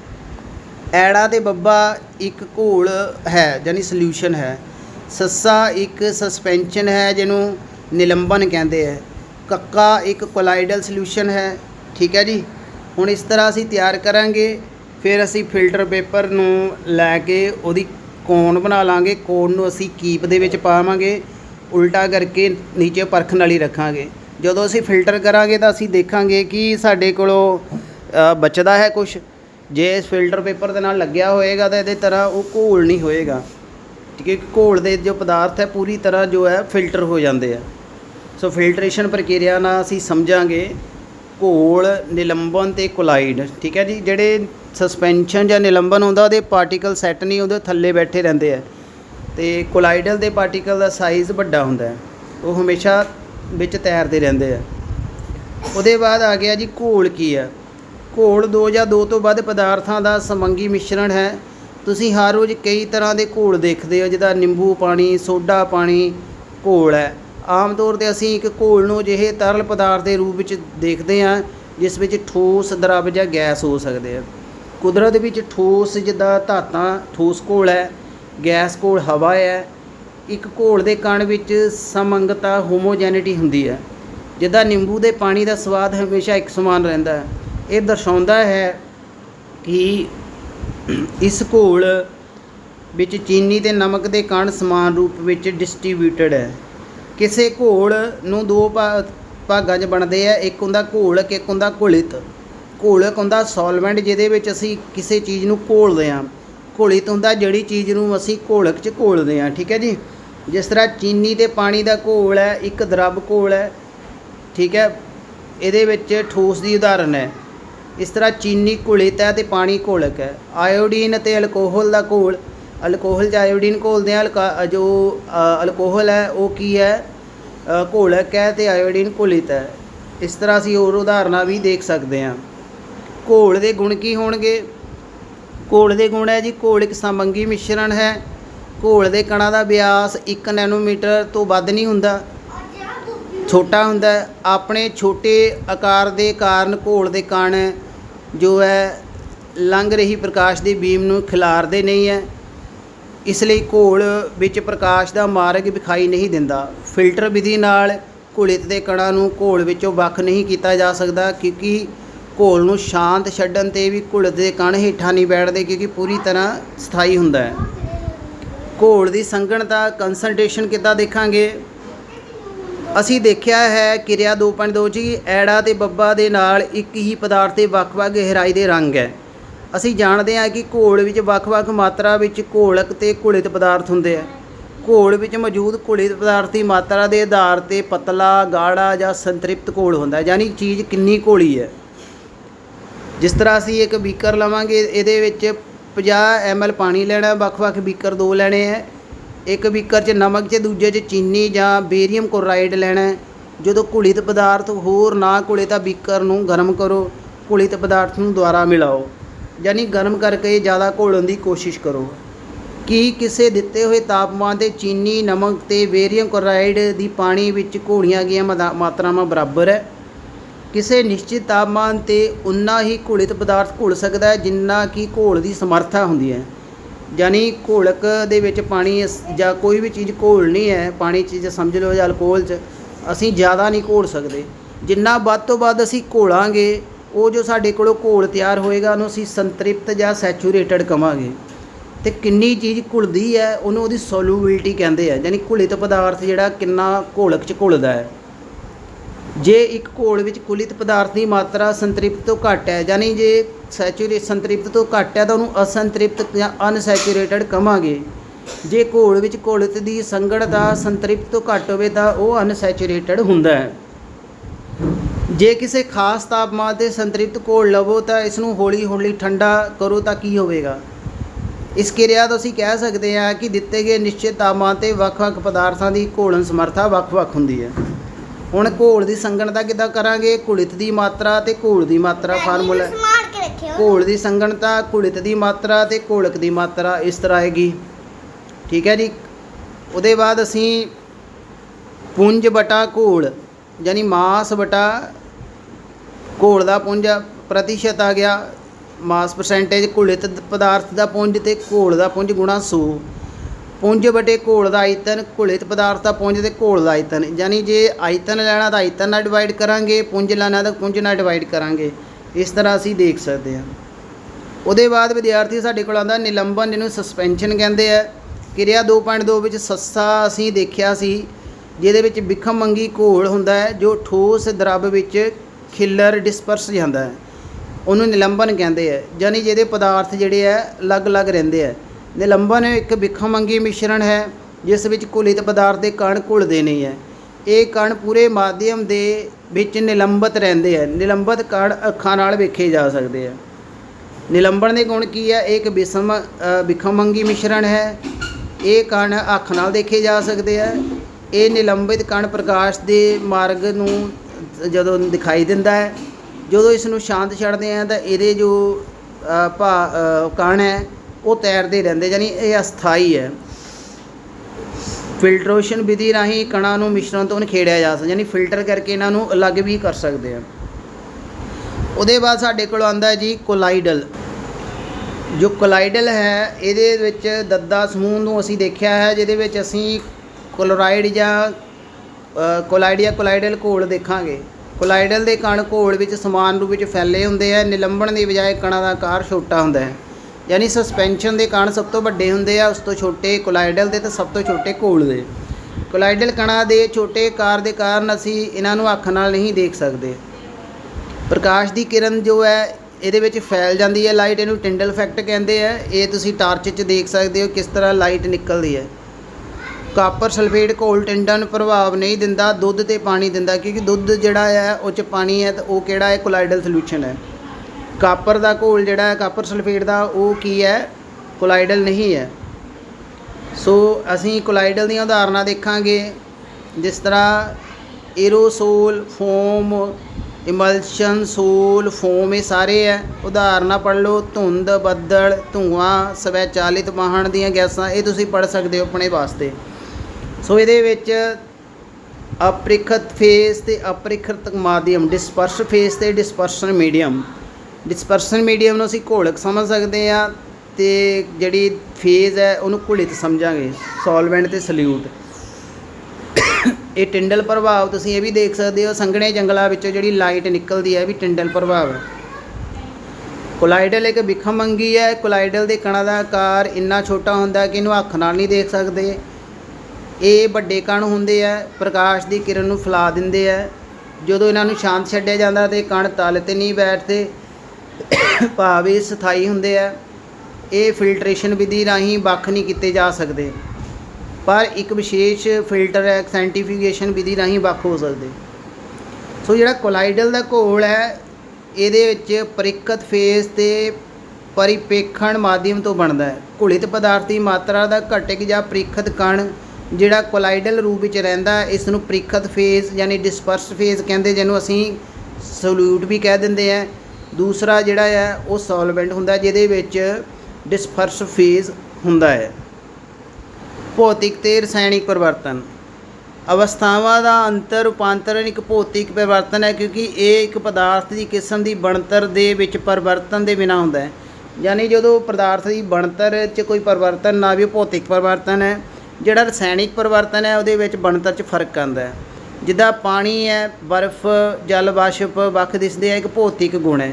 ਐੜਾ ਤੇ ਬੱਬਾ ਇੱਕ ਘੋਲ ਹੈ ਯਾਨੀ ਸੋਲੂਸ਼ਨ ਹੈ। ਸੱਸਾ ਇੱਕ ਸਸਪੈਂਸ਼ਨ ਹੈ, ਜਿਹਨੂੰ ਨਿਲੰਬਨ ਕਹਿੰਦੇ ਹੈ। ਕੱਕਾ ਇੱਕ ਕੋਲਾਈਡਲ ਸੋਲੂਸ਼ਨ ਹੈ, ਠੀਕ ਹੈ ਜੀ? ਹੁਣ ਇਸ ਤਰ੍ਹਾਂ ਅਸੀਂ ਤਿਆਰ ਕਰਾਂਗੇ, ਫਿਰ ਅਸੀਂ ਫਿਲਟਰ ਪੇਪਰ ਨੂੰ ਲੈ ਕੇ ਉਹਦੀ ਕੋਨ ਬਣਾ ਲਾਂਗੇ। ਕੋਨ ਨੂੰ ਅਸੀਂ ਕੀਪ ਦੇ ਵਿੱਚ ਪਾਵਾਂਗੇ। ਉਲਟਾ ਕਰਕੇ ਨੀਚੇ ਪਰਖਣ ਵਾਲੀ ਰੱਖਾਂਗੇ। ਜਦੋਂ ਅਸੀਂ ਫਿਲਟਰ ਕਰਾਂਗੇ ਤਾਂ ਅਸੀਂ ਦੇਖਾਂਗੇ ਕਿ ਸਾਡੇ ਕੋਲੋਂ ਬਚਦਾ ਹੈ ਕੁਝ ਜੇ ਇਸ ਫਿਲਟਰ ਪੇਪਰ ਦੇ ਨਾਲ ਲੱਗਿਆ ਹੋਏਗਾ ਤਾਂ ਇਹਦੇ ਤਰ੍ਹਾਂ ਉਹ ਘੋਲ ਨਹੀਂ ਹੋਏਗਾ। ਠੀਕ ਹੈ ਘੋਲ ਦੇ ਜੋ ਪਦਾਰਥ ਹੈ, ਪੂਰੀ ਤਰ੍ਹਾਂ ਜੋ ਹੈ, ਫਿਲਟਰ ਹੋ ਜਾਂਦੇ ਆ। ਸੋ ਫਿਲਟਰੇਸ਼ਨ ਪ੍ਰਕਿਰਿਆ ਨਾਲ ਅਸੀਂ ਸਮਝਾਂਗੇ ਘੋਲ, ਨਿਲੰਬਨ ਤੇ ਕੋਲਾਈਡ, ਠੀਕ ਹੈ ਜੀ? ਜਿਹੜੇ ਸਸਪੈਂਸ਼ਨ ਜਾਂ ਨਿਲੰਬਨ ਹੁੰਦਾ, ਉਹਦੇ ਪਾਰਟੀਕਲ ਸੈੱਟ ਨਹੀਂ, ਉਹਦੇ ਥੱਲੇ ਬੈਠੇ ਰਹਿੰਦੇ ਆ। ਤੇ ਕੋਲਾਈਡਲ ਦੇ ਪਾਰਟੀਕਲ ਦਾ ਸਾਈਜ਼ ਵੱਡਾ ਹੁੰਦਾ ਹੈ। ਉਹ ਹਮੇਸ਼ਾ ਵਿੱਚ ਤੈਰਦੇ ਰਹਿੰਦੇ ਆ। ਉਹਦੇ ਬਾਅਦ ਆ ਗਿਆ ਜੀ ਘੋਲ ਕੀ ਹੈ ਘੋਲ ਦੋ ਜਾਂ ਦੋ ਤੋਂ ਵੱਧ ਪਦਾਰਥਾਂ ਦਾ ਸਮੰਗੀ ਮਿਸ਼ਰਣ ਹੈ। ਤੁਸੀਂ ਹਰ ਰੋਜ਼ ਕਈ ਤਰ੍ਹਾਂ ਦੇ ਘੋਲ ਦੇਖਦੇ ਹੋ, ਜਿਹਦਾ ਨਿੰਬੂ ਪਾਣੀ, ਸੋਡਾ ਪਾਣੀ ਘੋਲ ਹੈ। ਆਮ ਤੌਰ ਤੇ ਅਸੀਂ ਇੱਕ ਘੋਲ ਨੂੰ ਜਿਹੇ ਤਰਲ ਪਦਾਰਥ ਦੇ ਰੂਪ ਵਿੱਚ ਦੇਖਦੇ ਹਾਂ, ਜਿਸ ਵਿੱਚ ਠੋਸ ਦਰਵ ਜਾਂ ਗੈਸ ਹੋ ਸਕਦੇ ਆ। ਕੁਦਰਤ ਵਿੱਚ ਠੋਸ ਜਿੱਦਾਂ ਧਾਤਾਂ, ਠੋਸ ਘੋਲ ਹੈ। ਗੈਸ ਘੋਲ ਹਵਾ ਹੈ, ਇੱਕ ਘੋਲ ਦੇ ਕਣ ਵਿੱਚ ਸਮੰਗਤਾ ਹੋਮੋਜੈਨਿਟੀ ਹੁੰਦੀ ਹੈ। ਜਿੱਦਾਂ ਨਿੰਬੂ ਦੇ ਪਾਣੀ ਦਾ ਸਵਾਦ ਹਮੇਸ਼ਾ ਇੱਕ ਸਮਾਨ ਰਹਿੰਦਾ ਹੈ। ਇਹ ਦਰਸਾਉਂਦਾ ਹੈ ਕਿ ਇਸ ਘੋਲ ਵਿੱਚ ਚੀਨੀ ਤੇ ਨਮਕ ਦੇ ਕਣ ਸਮਾਨ ਰੂਪ ਵਿੱਚ ਡਿਸਟ੍ਰੀਬਿਊਟਡ ਹੈ। ਕਿਸੇ ਘੋਲ ਨੂੰ ਦੋ ਭਾ- ਭਾਗਾਂ 'ਚ ਬਣਦੇ ਆ, ਇੱਕ ਹੁੰਦਾ ਘੋਲਕ ਇੱਕ ਹੁੰਦਾ ਘੁਲਿਤ। ਘੋਲਕ ਹੁੰਦਾ ਸੋਲਵੈਂਟ ਜਿਹਦੇ ਵਿੱਚ ਅਸੀਂ ਕਿਸੇ ਚੀਜ਼ ਨੂੰ ਘੋਲਦੇ ਹਾਂ। ਘੋਲਿਤ ਹੁੰਦਾ, ਜਿਹੜੀ ਚੀਜ਼ ਨੂੰ ਅਸੀਂ ਘੋਲਕ 'ਚ ਘੋਲਦੇ ਹਾਂ, ਠੀਕ ਹੈ ਜੀ? ਜਿਸ ਤਰ੍ਹਾਂ ਚੀਨੀ ਤੇ ਪਾਣੀ ਦਾ ਘੋਲ ਹੈ, ਇੱਕ ਦਰਵ ਘੋਲ ਹੈ, ਠੀਕ ਹੈ? ਇਹਦੇ ਵਿੱਚ ਠੋਸ ਦੀ ਉਦਾਹਰਨ ਹੈ। ਇਸ ਤਰ੍ਹਾਂ ਚੀਨੀ ਘੁਲਿਤ ਹੈ ਤੇ ਪਾਣੀ ਘੋਲਕ ਹੈ। ਆਇਓਡੀਨ ਅਤੇ ਅਲਕੋਹਲ ਦਾ ਘੋਲ, ਅਲਕੋਹਲ ਜਾਂ ਆਇਓਡੀਨ ਘੋਲਦੇ ਆ ਅਲਕਾ- ਜੋ ਅਲਕੋਹਲ ਹੈ, ਉਹ ਕੀ ਹੈ? ਘੋਲਕ ਹੈ ਤੇ ਆਇਓਡੀਨ ਘੁਲਿਤ ਹੈ। ਇਸ ਤਰ੍ਹਾਂ ਅਸੀਂ ਹੋਰ ਉਦਾਹਰਨਾਂ ਵੀ ਦੇਖ ਸਕਦੇ ਹਾਂ। ਘੋਲ ਦੇ ਗੁਣ ਕੀ ਹੋਣਗੇ? ਘੋਲ ਦੇ ਗੁਣ ਹੈ ਜੀ ਘੋਲ ਇੱਕ ਸਮੰਗੀ ਮਿਸ਼ਰਣ ਹੈ। ਘੋਲ ਦੇ ਕਣਾਂ ਦਾ ਵਿਆਸ 1 ਨੈਨੋਮੀਟਰ ਤੋਂ ਵੱਧ ਨਹੀਂ ਹੁੰਦਾ। ਛੋਟਾ ਹੁੰਦਾ ਆਪਣੇ ਛੋਟੇ ਆਕਾਰ ਦੇ ਕਾਰਨ ਘੋਲ ਦੇ ਕਣ ਜੋ ਹੈ, ਲੰਘ ਰਹੀ ਪ੍ਰਕਾਸ਼ ਦੀ ਬੀਮ ਨੂੰ ਖਿਲਾਰਦੇ ਨਹੀਂ ਹੈ। ਇਸ ਲਈ ਘੋਲ ਵਿੱਚ ਪ੍ਰਕਾਸ਼ ਦਾ ਮਾਰਗ ਵਿਖਾਈ ਨਹੀਂ ਦਿੰਦਾ। ਫਿਲਟਰ ਵਿਧੀ ਨਾਲ ਘੋਲਿਤ ਦੇ ਕਣਾਂ ਨੂੰ ਘੋਲ ਵਿੱਚੋਂ ਵੱਖ ਨਹੀਂ ਕੀਤਾ ਜਾ ਸਕਦਾ, ਕਿਉਂਕਿ ਘੋਲ ਨੂੰ ਸ਼ਾਂਤ ਛੱਡਣ ਤੇ ਵੀ ਘੋਲਿਤ ਦੇ ਕਣ ਹੇਠਾਂ ਨਹੀਂ ਬੈਠਦੇ ਕਿਉਂਕਿ ਪੂਰੀ ਤਰ੍ਹਾਂ ਸਥਾਈ ਹੁੰਦਾ ਹੈ। ਘੋਲ ਦੀ ਸੰਘਣਤਾ ਕੰਸਨਟ੍ਰੇਸ਼ਨ ਕਿੱਦਾਂ ਦੇਖਾਂਗੇ? ਅਸੀਂ ਦੇਖਿਆ ਹੈ ਕਿਰਿਆ 2.2 ਜੀ, ਐੜਾ ਤੇ ਬੱਬਾ ਦੇ ਨਾਲ ਇੱਕ ਹੀ ਪਦਾਰਥ ਦੇ ਵੱਖ-ਵੱਖ ਗਹਿਰਾਈ ਦੇ ਰੰਗ ਹੈ। ਅਸੀਂ ਜਾਣਦੇ ਹਾਂ ਕਿ ਘੋਲ ਵਿੱਚ ਵੱਖ-ਵੱਖ ਮਾਤਰਾ ਵਿੱਚ ਘੋਲਕ ਤੇ ਘੁਲਿਤ ਪਦਾਰਥ ਹੁੰਦੇ ਆ ਘੋਲ ਵਿੱਚ ਮੌਜੂਦ ਘੁਲਿਤ ਪਦਾਰਥ ਦੀ ਮਾਤਰਾ ਦੇ ਆਧਾਰ ਤੇ ਪਤਲਾ, ਗਾੜਾ ਜਾਂ ਸੰਤ੍ਰਿਪਤ ਘੋਲ ਹੁੰਦਾ ਹੈ, ਯਾਨੀ ਚੀਜ਼ ਕਿੰਨੀ ਘੋਲੀ ਹੈ। ਜਿਸ ਤਰ੍ਹਾਂ ਅਸੀਂ ਇੱਕ ਬੀਕਰ ਲਵਾਂਗੇ, ਇਹਦੇ ਵਿੱਚ 50 ml ਪਾਣੀ ਲੈਣਾ, ਵੱਖ-ਵੱਖ ਬੀਕਰ ਦੋ ਲੈਣੇ ਹੈ ਇੱਕ ਬੀਕਰ 'ਚ ਨਮਕ 'ਚ ਦੂਜੇ 'ਚ ਚੀਨੀ ਜਾਂ ਬੇਰੀਅਮ ਕਲੋਰਾਈਡ ਲੈਣਾ ਜਦੋਂ ਘੁਲਿਤ ਪਦਾਰਥ ਹੋਰ ਨਾ ਘੁਲੇ ਤਾਂ ਬੀਕਰ ਨੂੰ ਗਰਮ ਕਰੋ, ਘੁਲਿਤ ਪਦਾਰਥ ਨੂੰ ਦੁਬਾਰਾ ਮਿਲਾਓ। ਯਾਨੀ ਗਰਮ ਕਰਕੇ ਜ਼ਿਆਦਾ ਘੋਲਣ ਦੀ ਕੋਸ਼ਿਸ਼ ਕਰੋ। ਕੀ ਕਿਸੇ ਦਿੱਤੇ ਹੋਏ ਤਾਪਮਾਨ ਤੇ ਚੀਨੀ, ਨਮਕ ਤੇ ਬੇਰੀਅਮ ਕਲੋਰਾਈਡ ਦੀ ਪਾਣੀ ਵਿੱਚ ਘੋਲੀਆਂ ਗਈਆਂ ਮਦਾ- ਮਾਤਰਾਵਾਂ ਬਰਾਬਰ ਹੈ? ਕਿਸੇ ਨਿਸ਼ਚਿਤ ਤਾਪਮਾਨ ਤੇ ਉਨਾ ਹੀ ਘੋਲਿਤ ਪਦਾਰਥ ਘੁਲ ਸਕਦਾ ਹੈ, ਜਿੰਨਾ ਕਿ ਘੋਲ ਦੀ ਸਮਰੱਥਾ ਹੁੰਦੀ ਹੈ। ਯਾਨੀ ਘੋਲਕ ਦੇ ਵਿੱਚ ਪਾਣੀ ਅਸ- ਜਾਂ ਕੋਈ ਵੀ ਚੀਜ਼ ਘੋਲਣੀ ਹੈ, ਪਾਣੀ 'ਚ ਜਾਂ ਸਮਝ ਲਓ ਜਾਂ ਅਲਕੋਹਲ 'ਚ, ਅਸੀਂ ਜ਼ਿਆਦਾ ਨਹੀਂ ਘੋਲ ਸਕਦੇ। ਜਿੰਨਾ ਵੱਧ ਤੋਂ ਵੱਧ ਅਸੀਂ ਘੋਲਾਂਗੇ, ਉਹ ਜੋ ਸਾਡੇ ਕੋਲੋਂ ਘੋਲ ਤਿਆਰ ਹੋਏਗਾ, ਉਹਨੂੰ ਅਸੀਂ ਸੰਤ੍ਰਿਪਤ ਜਾਂ ਸੈਚੂਰੇਟਡ ਕਵਾਂਗੇ। ਤੇ ਕਿੰਨੀ ਚੀਜ਼ ਘੁਲਦੀ ਹੈ, ਉਹਨੂੰ ਉਹਦੀ ਸੋਲੂਬਿਲਿਟੀ ਕਹਿੰਦੇ ਆ। ਯਾਨੀ ਘੁਲਿਤ ਪਦਾਰਥ ਜਿਹੜਾ ਕਿੰਨਾ ਘੋਲਕ 'ਚ ਘੁਲਦਾ ਹੈ। ਜੇ ਇੱਕ ਘੋਲ ਵਿੱਚ ਕੁਲਿਤ ਪਦਾਰਥ ਦੀ ਮਾਤਰਾ ਸੰਤ੍ਰਿਪਤ ਤੋਂ ਘੱਟ ਹੈ, ਯਾਨੀ ਜੇ ਸੈਚੂਰੇ, ਸੰਤ੍ਰਿਪਤ ਤੋਂ ਘੱਟ ਹੈ ਤਾਂ ਉਹਨੂੰ ਅਸੰਤ੍ਰਿਪਤ ਜਾਂ ਅਨਸੈਚੂਰੇਟਡ ਕਵਾਂਗੇ। ਜੇ ਘੋਲ ਵਿੱਚ ਘੋਲਿਤ ਦੀ ਸੰਗੜਤਾ ਸੰਤ੍ਰਿਪਤ ਤੋਂ ਘੱਟ ਹੋਵੇ ਤਾਂ ਉਹ ਅਨਸੈਚੂਰੇਟਡ ਹੁੰਦਾ ਹੈ। ਜੇ ਕਿਸੇ ਖਾਸ ਤਾਪਮਾਨ ਤੇ ਸੰਤ੍ਰਿਪਤ ਘੋਲ ਲਵੋ ਤਾਂ ਇਸ ਨੂੰ ਹੌਲੀ ਹੌਲੀ ਠੰਡਾ ਕਰੋ ਤਾਂ ਕੀ ਹੋਵੇਗਾ? ਇਸ ਕਿਰਿਆ ਤੋਂ ਅਸੀਂ ਕਹਿ ਸਕਦੇ ਹਾਂ ਕਿ ਦਿੱਤੇ ਗਏ ਨਿਸ਼ਚਿਤ ਤਾਪਮਾਨ ਤੇ ਵੱਖ-ਵੱਖ ਪਦਾਰਥਾਂ ਦੀ ਘੋਲਣ ਸਮਰੱਥਾ ਵੱਖ-ਵੱਖ ਹੁੰਦੀ ਹੈ। ਹੁਣ ਘੋਲ ਦੀ ਸੰਗਣਤਾ ਕਿੱਦਾਂ ਕਰਾਂਗੇ? ਘੁਲਿਤ ਦੀ ਮਾਤਰਾ ਤੇ ਘੋਲ ਦੀ ਮਾਤਰਾ ਫਾਰਮੂਲਾ ਸਮਾਰ ਕੇ ਰੱਖਿਓ। ਘੋਲ ਦੀ ਸੰਗਣਤਾ ਘੁਲਿਤ ਦੀ ਮਾਤਰਾ ਤੇ ਘੋਲਕ ਦੀ ਮਾਤਰਾ ਇਸ ਤਰ੍ਹਾਂ ਆਏਗੀ ਠੀਕ ਹੈ ਜੀ? ਉਹਦੇ ਬਾਅਦ ਅਸੀਂ ਪੁੰਜ ਬਟਾ ਘੋਲ ਯਾਨੀ ਮਾਸ ਬਟਾ ਘੋਲ ਦਾ ਪੁੰਜ ਪ੍ਰਤੀਸ਼ਤ ਆ ਗਿਆ। ਮਾਸ ਪਰਸੈਂਟੇਜ ਘੁਲਿਤ ਪਦਾਰਥ ਦਾ ਪੁੰਜ ਤੇ ਘੋਲ ਦਾ ਪੁੰਜ ਗੁਣਾ 100 ਪੁੰਜ ਬਟੇ ਘੋਲ ਦਾ ਆਇਤਨ ਘੁਲਿਤ ਪਦਾਰਥ ਦਾ ਪੁੰਜ ਤੇ ਘੋਲ ਦਾ ਆਇਤਨ। ਯਾਨੀ ਜੇ ਆਇਤਨ ਲੈਣਾ ਤਾਂ ਆਇਤਨ ਨਾਲ ਡਿਵਾਈਡ ਕਰਾਂਗੇ, ਪੁੰਜ ਲੈਣਾ ਤਾਂ ਪੁੰਜ ਨਾਲ ਡਿਵਾਈਡ ਕਰਾਂਗੇ। ਇਸ ਤਰ੍ਹਾਂ ਅਸੀਂ ਦੇਖ ਸਕਦੇ ਹਾਂ। ਉਹਦੇ ਬਾਅਦ ਵਿਦਿਆਰਥੀ ਸਾਡੇ ਕੋਲ ਆਉਂਦਾ, ਨਿਲੰਬਨ, ਜਿਹਨੂੰ ਸਸਪੈਂਸ਼ਨ ਕਹਿੰਦੇ ਆ। ਕਿਰਿਆ 2.2 ਵਿੱਚ ਸੱਸਾ ਅਸੀਂ ਦੇਖਿਆ ਸੀ, ਜਿਹਦੇ ਵਿੱਚ ਬਿਖਮ ਮੰਗੀ ਘੋਲ ਹੁੰਦਾ ਹੈ, ਜੋ ਠੋਸ ਦਰਬ ਵਿੱਚ ਖਿੱਲਰ ਡਿਸਪਰਸ ਜਾਂਦਾ ਹੈ। ਉਹਨੂੰ ਨਿਲੰਬਨ ਕਹਿੰਦੇ ਆ। ਯਾਨੀ ਜਿਹਦੇ ਪਦਾਰਥ ਜਿਹੜੇ ਆ, ਅਲੱਗ-ਅਲੱਗ ਰਹਿੰਦੇ ਆ। ਨਿਲੰਬਨ ਇੱਕ ਬਿਖਮੰਗੀ ਮਿਸ਼ਰਣ ਹੈ ਜਿਸ ਵਿੱਚ ਘੁਲਿਤ ਪਦਾਰਥ ਦੇ ਕਣ ਘੁਲਦੇ ਨਹੀਂ ਹੈ। ਇਹ ਕਣ ਪੂਰੇ ਮਾਧਿਅਮ ਦੇ ਵਿੱਚ ਨਿਲੰਬਤ ਰਹਿੰਦੇ ਹੈ। ਨਿਲੰਬਤ ਕਣ ਅੱਖਾਂ ਨਾਲ ਵੇਖੇ ਜਾ ਸਕਦੇ ਆ ਨਿਲੰਬਨ ਦੇ ਗੁਣ ਕੀ ਹੈ? ਇਹ ਇੱਕ ਵਿਸਮ ਅ, ਮਿਸ਼ਰਣ ਹੈ। ਇਹ ਕਣ ਅੱਖ ਨਾਲ ਦੇਖੇ ਜਾ ਸਕਦੇ ਆ ਇਹ ਨਿਲੰਬਿਤ ਕਣ ਪ੍ਰਕਾਸ਼ ਦੇ ਮਾਰਗ ਨੂੰ ਜਦੋਂ ਦਿਖਾਈ ਦਿੰਦਾ ਹੈ ਜਦੋਂ ਇਸ ਨੂੰ ਸ਼ਾਂਤ ਛੱਡਦੇ ਆ ਤਾਂ ਇਹਦੇ ਜੋ ਭਾ ਕਣ ਹੈ ਉਹ ਤੈਰਦੇ ਰਹਿੰਦੇ, ਯਾਨੀ ਇਹ ਅਸਥਾਈ ਹੈ। ਫਿਲਟਰੇਸ਼ਨ ਵਿਧੀ ਰਾਹੀਂ ਕਣਾਂ ਨੂੰ ਮਿਸ਼ਰਣ ਤੋਂ ਨਿਖੇੜਿਆ ਜਾ ਸਕਦਾ, ਯਾਨੀ ਫਿਲਟਰ ਕਰਕੇ ਇਹਨਾਂ ਨੂੰ ਅਲੱਗ ਵੀ ਕਰ ਸਕਦੇ ਆ। ਉਹਦੇ ਬਾਅਦ ਸਾਡੇ ਕੋਲ ਆਉਂਦਾ ਹੈ ਜੀ ਕੋਲਾਈਡਲ। ਜੋ ਕੋਲਾਈਡਲ ਹੈ, ਇਹਦੇ ਵਿੱਚ ਦੱਦਾ ਸਮੂਹ ਨੂੰ ਅਸੀਂ ਦੇਖਿਆ ਹੈ, ਜਿਹਦੇ ਵਿੱਚ ਅਸੀਂ ਕੋਲੋਰਾਈਡ ਜਾਂ ਕੋਲਾਈਡ ਜਾਂ ਕੋਲਾਈਡਲ ਘੋਲ ਦੇਖਾਂਗੇ। ਕੋਲਾਈਡਲ ਦੇ ਕਣ ਘੋਲ ਵਿੱਚ ਸਮਾਨ ਰੂਪ ਵਿੱਚ ਫੈਲੇ ਹੁੰਦੇ ਆ, ਨਿਲੰਬਣ ਦੀ ਬਜਾਏ ਕਣਾਂ ਦਾ ਆਕਾਰ ਛੋਟਾ ਹੁੰਦਾ ਹੈ। ਯਾਨੀ ਸਸਪੈਂਸ਼ਨ ਦੇ ਕਣ ਸਭ ਤੋਂ ਵੱਡੇ ਹੁੰਦੇ ਆ, ਉਸ ਤੋਂ ਛੋਟੇ ਕੋਲਾਈਡਲ ਦੇ ਤੇ ਸਭ ਤੋਂ ਛੋਟੇ ਘੋਲ ਦੇ। ਕੋਲਾਈਡਲ ਕਣਾਂ ਦੇ ਛੋਟੇ ਆਕਾਰ ਦੇ ਕਾਰਨ ਅਸੀਂ ਇਹਨਾਂ ਨੂੰ ਅੱਖ ਨਾਲ ਨਹੀਂ ਦੇਖ ਸਕਦੇ। ਪ੍ਰਕਾਸ਼ ਦੀ ਕਿਰਨ ਜੋ ਹੈ, ਇਹਦੇ ਵਿੱਚ ਫੈਲ ਜਾਂਦੀ ਹੈ ਲਾਈਟ ਇਹਨੂੰ ਟਿੰਡਲ ਇਫੈਕਟ ਕਹਿੰਦੇ ਆ। ਇਹ ਤੁਸੀਂ ਟਾਰਚ 'ਚ ਦੇਖ ਸਕਦੇ ਹੋ ਕਿਸ ਤਰ੍ਹਾਂ ਲਾਈਟ ਨਿਕਲਦੀ ਹੈ। ਕਾਪਰ ਸਲਫੇਟ ਘੋਲ ਟਿੰਡਨ ਪ੍ਰਭਾਵ ਨਹੀਂ ਦਿੰਦਾ, ਦੁੱਧ ਤੇ ਪਾਣੀ ਦਿੰਦਾ, ਕਿਉਂਕਿ ਦੁੱਧ ਜਿਹੜਾ ਹੈ, ਉਹ 'ਚ ਪਾਣੀ ਹੈ ਤਾਂ ਉਹ ਕਿਹੜਾ ਹੈ? ਕੋਲਾਈਡਲ ਸੋਲੂਸ਼ਨ ਹੈ। ਕਾਪਰ ਦਾ ਘੋਲ ਜਿਹੜਾ ਹੈ, ਕਾਪਰ ਸਲਫੇਟ ਦਾ, ਉਹ ਕੀ ਹੈ? ਕੋਲਾਈਡਲ ਨਹੀਂ ਹੈ। ਸੋ ਅਸੀਂ ਕੋਲਾਈਡਲ ਦੀਆਂ ਉਦਾਹਰਨਾਂ ਦੇਖਾਂਗੇ। ਜਿਸ ਤਰ੍ਹਾਂ ਏਰੋਸੋਲ, ਫੋਮ, ਇਮਲਸ਼ਨ, ਸੋਲ, ਫੋਮ, ਇਹ ਸਾਰੇ ਹੈ। ਉਦਾਹਰਨਾਂ ਪੜ੍ਹ ਲਓ। ਧੁੰਦ, ਬੱਦਲ, ਧੂਆਂ, ਸਵੈਚਾਲਿਤ ਵਾਹਨ ਦੀਆਂ ਗੈਸਾਂ, ਇਹ ਤੁਸੀਂ ਪੜ੍ਹ ਸਕਦੇ ਹੋ ਆਪਣੇ ਵਾਸਤੇ। ਸੋ ਇਹਦੇ ਵਿੱਚ ਅਪ੍ਰਿਖਤ ਫੇਸ ਤੇ ਅਪ੍ਰਿਖਤ ਮਾਧਿਅਮ, ਡਿਸਪਰਸ ਫੇਸ ਤੇ ਡਿਸਪਰਸ਼ਨ ਮੀਡੀਅਮ। ਡਿਸਪਰਸ਼ਨ ਮੀਡੀਅਮ ਨੂੰ ਅਸੀਂ ਘੋਲਕ ਸਮਝ ਸਕਦੇ ਆ ਤੇ ਜਿਹੜੀ ਫੇਜ਼ ਹੈ ਉਹਨੂੰ ਘੁਲਿਤ ਸਮਝਾਂਗੇ ਸੋਲਵੈਂਟ ਤੇ ਸੋਲਿਊਟ ਇਹ ਟਿੰਡਲ ਪ੍ਰਭਾਵ ਤੁਸੀਂ ਇਹ ਵੀ ਦੇਖ ਸਕਦੇ ਹੋ, ਸੰਘਣੇ ਜੰਗਲਾਂ ਵਿੱਚੋਂ ਜਿਹੜੀ ਲਾਈਟ ਨਿਕਲਦੀ ਹੈ ਇਹ ਵੀ ਟਿੰਡਲ ਪ੍ਰਭਾਵ ਹੈ। ਕੋਲਾਈਡਲ ਇੱਕ ਬਿਖਮੰਗੀ ਹੈ ਕੋਲਾਈਡਲ ਦੇ ਕਣਾਂ ਦਾ ਆਕਾਰ ਇੰਨਾ ਛੋਟਾ ਹੁੰਦਾ ਕਿ ਇਹਨੂੰ ਅੱਖ ਨਾਲ ਨਹੀਂ ਦੇਖ ਸਕਦੇ। ਇਹ ਵੱਡੇ ਕਣ ਹੁੰਦੇ ਆ, ਪ੍ਰਕਾਸ਼ ਦੀ ਕਿਰਨ ਨੂੰ ਫੈਲਾ ਦਿੰਦੇ ਆ। ਜਦੋਂ ਇਹਨਾਂ ਨੂੰ ਸ਼ਾਂਤ ਛੱਡਿਆ ਜਾਂਦਾ ਤੇ ਕਣ ਤਲ ਤੇ ਨਹੀਂ ਬੈਠਦੇ ਭਾਵ ਇਹ ਸਥਾਈ ਹੁੰਦੇ ਆ, ਇਹ ਫਿਲਟਰੇਸ਼ਨ ਵਿਧੀ ਰਾਹੀਂ ਵੱਖ ਨਹੀਂ ਕੀਤੇ ਜਾ ਸਕਦੇ। ਪਰ ਇੱਕ ਵਿਸ਼ੇਸ਼ ਫਿਲਟਰ ਹੈ ਸੈਂਟੀਫਿਕੇਸ਼ਨ ਵਿਧੀ ਰਾਹੀਂ ਵੱਖ ਹੋ ਸਕਦੇ। ਸੋ ਜਿਹੜਾ ਕੋਲਾਈਡਲ ਦਾ ਘੋਲ ਹੈ, ਇਹਦੇ ਵਿੱਚ ਪਰਿਕਤ ਫੇਸ ਤੇ ਪਰਿਪੇਖਣ ਮਾਧਿਅਮ ਤੋਂ ਬਣਦਾ ਹੈ। ਘੁਲਿਤ ਪਦਾਰਥ ਦੀ ਮਾਤਰਾ ਦਾ ਘਟਕ ਜਾਂ ਪਰਿਖਤ ਕਣ ਜਿਹੜਾ ਕੋਲਾਈਡਲ ਰੂਪ ਵਿੱਚ ਰਹਿੰਦਾ ਇਸ ਨੂੰ ਪਰਿਖਤ ਫੇਸ ਯਾਨੀ ਡਿਸਪਰਸ ਫੇਸ ਕਹਿੰਦੇ, ਜਿਹਨੂੰ ਅਸੀਂ ਸੋਲਿਊਟ ਵੀ ਕਹਿ ਦਿੰਦੇ ਆ। ਦੂਸਰਾ ਜਿਹੜਾ ਹੈ, ਉਹ ਸੋਲਵੈਂਟ ਹੁੰਦਾ ਜਿਹਦੇ ਵਿੱਚ ਡਿਸਪਰਸ ਫੇਸ ਹੁੰਦਾ ਹੈ। ਭੌਤਿਕ ਤੇ ਰਸਾਇਣਿਕ ਪਰਿਵਰਤਨ। ਅਵਸਥਾਵਾਂ ਦਾ ਅੰਤਰ ਰੂਪਾਂਤਰਨ ਇੱਕ ਭੌਤਿਕ ਪਰਿਵਰਤਨ ਹੈ, ਕਿਉਂਕਿ ਇਹ ਇੱਕ ਪਦਾਰਥ ਦੀ ਕਿਸਮ ਦੀ ਬਣਤਰ ਦੇ ਵਿੱਚ ਪਰਿਵਰਤਨ ਦੇ ਬਿਨਾਂ ਹੁੰਦਾ ਹੈ। ਯਾਨੀ ਜਦੋਂ ਪਦਾਰਥ ਦੀ ਬਣਤਰ 'ਚ ਕੋਈ ਪਰਿਵਰਤਨ ਨਾ ਵੀ ਉਹ ਭੌਤਿਕ ਪਰਿਵਰਤਨ ਹੈ, ਜਿਹੜਾ ਰਸਾਇਣਿਕ ਪਰਿਵਰਤਨ ਹੈ, ਉਹਦੇ ਵਿੱਚ ਬਣਤਰ 'ਚ ਫ਼ਰਕ ਆਉਂਦਾ ਹੈ। ਜਿੱਦਾਂ ਪਾਣੀ ਹੈ, ਬਰਫ਼, ਜਲ, ਵਾਸ਼ਪ, ਵੱਖ ਦਿਸਦੇ ਆ, ਇੱਕ ਭੌਤਿਕ ਗੁਣ ਹੈ।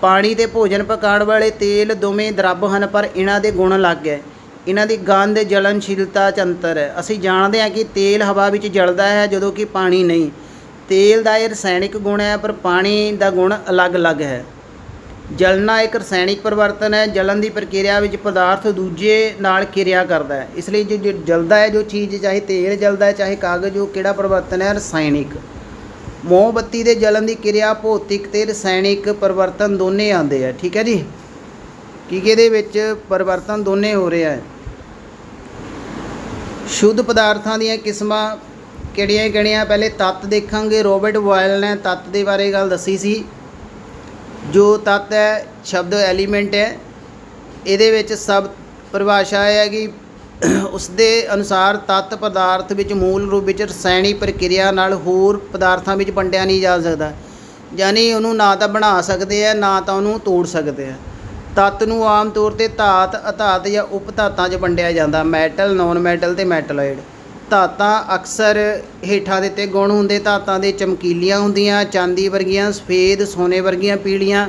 ਪਾਣੀ ਤੇ ਭੋਜਨ ਪਕਾਉਣ ਵਾਲੇ ਤੇਲ ਦੋਵੇਂ ਦਰਬ ਹਨ, ਪਰ ਇਹਨਾਂ ਦੇ ਗੁਣ ਅਲੱਗ ਹੈ। ਇਹਨਾਂ ਦੀ ਗੰਧ, ਜਲਨਸ਼ੀਲਤਾ ਚ ਅੰਤਰ ਹੈ। ਅਸੀਂ ਜਾਣਦੇ ਹਾਂ ਕਿ ਤੇਲ ਹਵਾ ਵਿੱਚ ਜਲਦਾ ਹੈ, ਜਦੋਂ ਕਿ ਪਾਣੀ ਨਹੀਂ। ਤੇਲ ਦਾ ਇਹ ਰਸਾਇਣਿਕ ਗੁਣ ਹੈ, ਪਰ ਪਾਣੀ ਦਾ ਗੁਣ ਅਲੱਗ-ਅਲੱਗ ਹੈ। ਜਲਣਾ ਇੱਕ ਰਸਾਇਣਿਕ ਪਰਿਵਰਤਨ ਹੈ, ਜਲਣ ਦੀ ਪ੍ਰਕਿਰਿਆ ਵਿੱਚ ਪਦਾਰਥ ਦੂਜੇ ਨਾਲ ਕਿਰਿਆ ਕਰਦਾ ਹੈ। ਇਸ ਲਈ ਜੋ ਜੋ, ਜਲਦਾ ਹੈ, ਜੋ ਚੀਜ਼ ਚਾਹੇ ਤੇਲ ਜਲਦਾ ਹੈ, ਚਾਹੇ ਕਾਗਜ਼, ਉਹ ਕਿਹੜਾ ਪਰਿਵਰਤਨ ਹੈ? ਰਸਾਇਣਿਕ। ਮੋਮਬੱਤੀ ਦੇ ਜਲਣ ਦੀ ਕਿਰਿਆ ਭੌਤਿਕ ਤੇ ਰਸਾਇਣਿਕ ਪਰਿਵਰਤਨ ਦੋਨੇ ਆਉਂਦੇ ਆ, ਠੀਕ ਹੈ ਜੀ? ਕੀ ਕੀ ਇਹਦੇ ਵਿੱਚ ਪਰਿਵਰਤਨ ਦੋਨੇ ਹੋ ਰਿਹਾ ਹੈ? ਸ਼ੁੱਧ ਪਦਾਰਥਾਂ ਦੀਆਂ ਕਿਸਮਾਂ ਕਿਹੜੀਆਂ ਕਿਹੜੀਆਂ ਪਹਿਲੇ ਤੱਤ ਦੇਖਾਂਗੇ। ਰੋਬਰਟ ਬੋਇਲ ਨੇ ਤੱਤ ਦੇ ਬਾਰੇ ਗੱਲ ਦੱਸੀ ਸੀ। ਜੋ ਤੱਤ ਹੈ, ਸ਼ਬਦ ਐਲੀਮੈਂਟ ਹੈ, ਇਹਦੇ ਵਿੱਚ ਸਭ ਪਰਿਭਾਸ਼ਾ ਇਹ ਹੈ ਕਿ ਉਸ ਦੇ ਅਨੁਸਾਰ ਤੱਤ ਪਦਾਰਥ ਵਿੱਚ ਮੂਲ ਰੂਪ ਵਿੱਚ ਰਸਾਇਣਿਕ ਪ੍ਰਕਿਰਿਆ ਨਾਲ ਹੋਰ ਪਦਾਰਥਾਂ ਵਿੱਚ ਵੰਡਿਆ ਨਹੀਂ ਜਾ ਸਕਦਾ। ਯਾਨੀ ਉਹਨੂੰ ਨਾ ਤਾਂ ਬਣਾ ਸਕਦੇ ਆ, ਨਾ ਤਾਂ ਉਹਨੂੰ ਤੋੜ ਸਕਦੇ ਆ। ਤੱਤ ਨੂੰ ਆਮ ਤੌਰ ਤੇ ਧਾਤ, ਅਧਾਤ ਜਾਂ ਉਪ ਧਾਤਾਂ 'ਚ ਵੰਡਿਆ ਜਾਂਦਾ, ਮੈਟਲ ਨੌਨ ਮੈਟਲ ਤੇ ਮੈਟਲੋਇਡ। ਧਾਤਾਂ ਅਕਸਰ ਹੇਠਾਂ ਦਿੱਤੇ ਗੁਣ ਹੁੰਦੇ, ਧਾਤਾਂ ਦੇ ਚਮਕੀਲੀਆਂ ਹੁੰਦੀਆਂ, ਚਾਂਦੀ ਵਰਗੀਆਂ, ਸਫੇਦ, ਸੋਨੇ ਵਰਗੀਆਂ ਪੀਲੀਆਂ,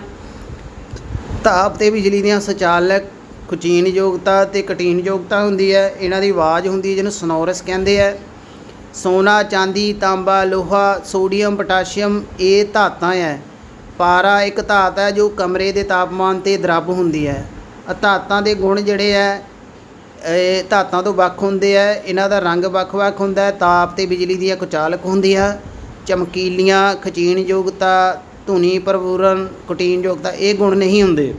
ਧਾਪ ਤੇ ਬਿਜਲੀ ਦੀਆਂ ਸੰਚਾਲਕ ਖੁਚੀਨ ਯੋਗਤਾ ਤੇ ਕਟੀਨ ਯੋਗਤਾ ਹੁੰਦੀ ਹੈ। ਇਹਨਾਂ ਦੀ ਆਵਾਜ਼ ਹੁੰਦੀ ਹੈ ਜਿਹਨੂੰ ਸਨੋਰਸ ਕਹਿੰਦੇ ਆ। ਸੋਨਾ, ਚਾਂਦੀ, ਤਾਂਬਾ, ਲੋਹਾ, ਸੋਡੀਅਮ, ਪੋਟਾਸ਼ੀਅਮ, ਇਹ ਧਾਤਾਂ ਹੈ। ਪਾਰਾ ਇੱਕ ਧਾਤ ਹੈ ਜੋ ਕਮਰੇ ਦੇ ਤਾਪਮਾਨ ਤੇ ਦਰਬ ਹੁੰਦੀ ਹੈ। ਧਾਤਾਂ ਦੇ ਗੁਣ ਜਿਹੜੇ ਹੈ ਇਹ ਧਾਤਾਂ ਤੋਂ ਵੱਖ ਹੁੰਦੇ ਆ, ਇਹਨਾਂ ਦਾ ਰੰਗ ਵੱਖ-ਵੱਖ ਹੁੰਦਾ ਹੈ, ਤਾਪ ਤੇ ਬਿਜਲੀ ਦੀਆਂ ਕੁਚਾਲਕ ਹੁੰਦੀਆਂ, ਚਮਕੀਲੀਆਂ ਖਚੀਣ ਯੋਗਤਾ ਧੁਨੀ ਪ੍ਰਪੂਰਨ ਕੁਟੀਨ ਯੋਗਤਾ ਇਹ ਗੁਣ ਨਹੀਂ ਹੁੰਦੇ।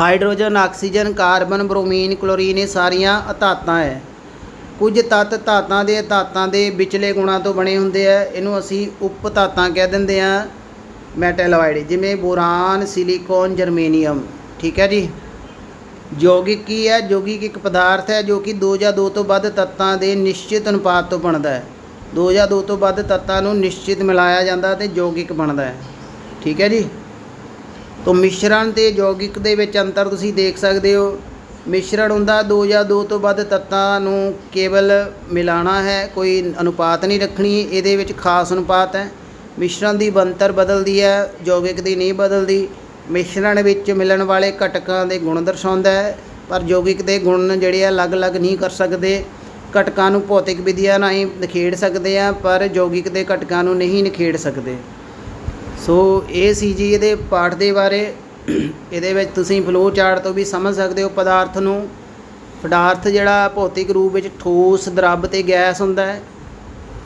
Hydrogen, oxygen, carbon, bromine, chlorine, ਇਹ ਸਾਰੀਆਂ ਧਾਤਾਂ ਹੈ। ਕੁਝ ਤੱਤ ਧਾਤਾਂ ਦੇ ਧਾਤਾਂ ਦੇ ਵਿਚਲੇ ਗੁਣਾਂ ਤੋਂ ਬਣੇ ਹੁੰਦੇ ਆ, ਇਹਨੂੰ ਅਸੀਂ ਉਪ ਧਾਤਾਂ ਕਹਿ ਦਿੰਦੇ ਆ ਮੈਟੈਲੋਇਡ ਜਿਵੇਂ ਬੋਰਾਨ, ਸਿਲੀਕੋਨ, ਜਰਮੇਨੀਅਮ, ਠੀਕ ਹੈ ਜੀ? ਯੌਗਿਕ ਕੀ ਹੈ? ਯੌਗਿਕ ਇੱਕ ਪਦਾਰਥ ਹੈ ਜੋ ਕਿ 2 ਜਾਂ 2 ਤੋਂ ਵੱਧ ਤੱਤਾਂ ਦੇ ਨਿਸ਼ਚਿਤ ਅਨੁਪਾਤ ਤੋਂ ਬਣਦਾ ਹੈ। 2 ਜਾਂ 2 ਤੋਂ ਵੱਧ ਤੱਤਾਂ ਨੂੰ ਨਿਸ਼ਚਿਤ ਮਿਲਾਇਆ ਜਾਂਦਾ ਤੇ ਯੌਗਿਕ ਬਣਦਾ ਹੈ। ਠੀਕ ਹੈ ਜੀ? ਤੋਂ ਮਿਸ਼ਰਣ ਤੇ ਯੌਗਿਕ ਦੇ ਵਿੱਚ ਅੰਤਰ ਤੁਸੀਂ ਦੇਖ ਸਕਦੇ ਹੋ। ਮਿਸ਼ਰਣ ਹੁੰਦਾ 2 ਜਾਂ 2 ਤੋਂ ਵੱਧ ਤੱਤਾਂ ਨੂੰ ਕੇਵਲ ਮਿਲਾਣਾ ਹੈ, ਕੋਈ ਅਨੁਪਾਤ ਨਹੀਂ ਰੱਖਣੀ, ਇਹਦੇ ਵਿੱਚ ਖਾਸ ਅਨੁਪਾਤ ਹੈ। ਮਿਸ਼ਰਣ ਦੀ ਬਣਤਰ ਬਦਲਦੀ ਹੈ ਯੌਗਿਕ ਦੀ ਨਹੀਂ ਬਦਲਦੀ। ਮਿਸ਼ਰਣ ਵਿੱਚ ਮਿਲਣ ਵਾਲੇ ਘਟਕਾਂ ਦੇ ਗੁਣ ਦਰਸਾਉਂਦਾ ਹੈ, ਪਰ ਯੋਗਿਕ ਦੇ ਗੁਣ ਜਿਹੜੇ ਆ ਅਲੱਗ-ਅਲੱਗ ਨਹੀਂ ਕਰ ਸਕਦੇ। ਘਟਕਾਂ ਨੂੰ ਭੌਤਿਕ ਵਿਧੀਆਂ ਰਾਹੀਂ ਨਿਖੇੜ ਸਕਦੇ ਆ, ਪਰ ਯੋਗਿਕ ਦੇ ਘਟਕਾਂ ਨੂੰ ਨਹੀਂ ਨਿਖੇੜ ਸਕਦੇ। ਸੋ ਇਹ ਸੀ ਜੀ ਇਹਦੇ ਪਾਠ ਦੇ ਬਾਰੇ। ਇਹਦੇ ਵਿੱਚ ਤੁਸੀਂ ਫਲੋ ਚਾਰਟ ਤੋਂ ਵੀ ਸਮਝ ਸਕਦੇ ਹੋ ਪਦਾਰਥ ਨੂੰ। ਪਦਾਰਥ ਜਿਹੜਾ ਭੌਤਿਕ ਰੂਪ ਵਿੱਚ ਠੋਸ ਦਰਬ ਤੇ ਗੈਸ ਹੁੰਦਾ ਹੈ।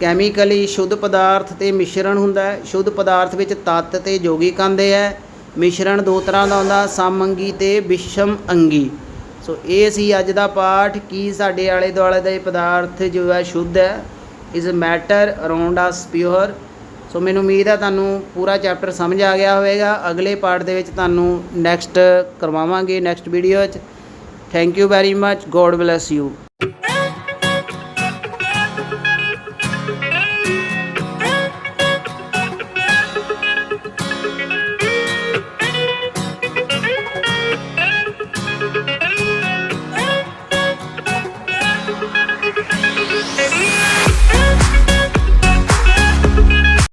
ਕੈਮੀਕਲੀ ਸ਼ੁੱਧ ਪਦਾਰਥ ਤੇ ਮਿਸ਼ਰਣ ਹੁੰਦਾ ਹੈ। ਸ਼ੁੱਧ ਪਦਾਰਥ ਵਿੱਚ ਤੱਤ ਤੇ ਯੋਗਿਕ ਆਉਂਦੇ ਹੈ। ਮਿਸ਼ਰਣ ਦੋ ਤਰ੍ਹਾਂ ਦਾ ਹੁੰਦਾ ਸਮਅੰਗੀ ਤੇ ਵਿਸ਼ਮ ਅੰਗੀ। ਸੋ ਇਹ ਸੀ ਅੱਜ ਦਾ ਪਾਠ, ਕੀ ਸਾਡੇ ਆਲੇ ਦੁਆਲੇ ਦੇ ਪਦਾਰਥ ਜੋ ਹੈ ਸ਼ੁੱਧ ਹੈ is matter around us pure so ਮੈਨੂੰ ਉਮੀਦ ਹੈ ਤੁਹਾਨੂੰ ਪੂਰਾ ਚੈਪਟਰ ਸਮਝ ਆ ਗਿਆ ਹੋਵੇਗਾ। ਅਗਲੇ ਪਾਠ ਦੇ ਵਿੱਚ ਤੁਹਾਨੂੰ ਨੈਕਸਟ ਕਰਵਾਵਾਂਗੇ ਨੈਕਸਟ ਵੀਡੀਓ 'ਚ thank you very much God bless you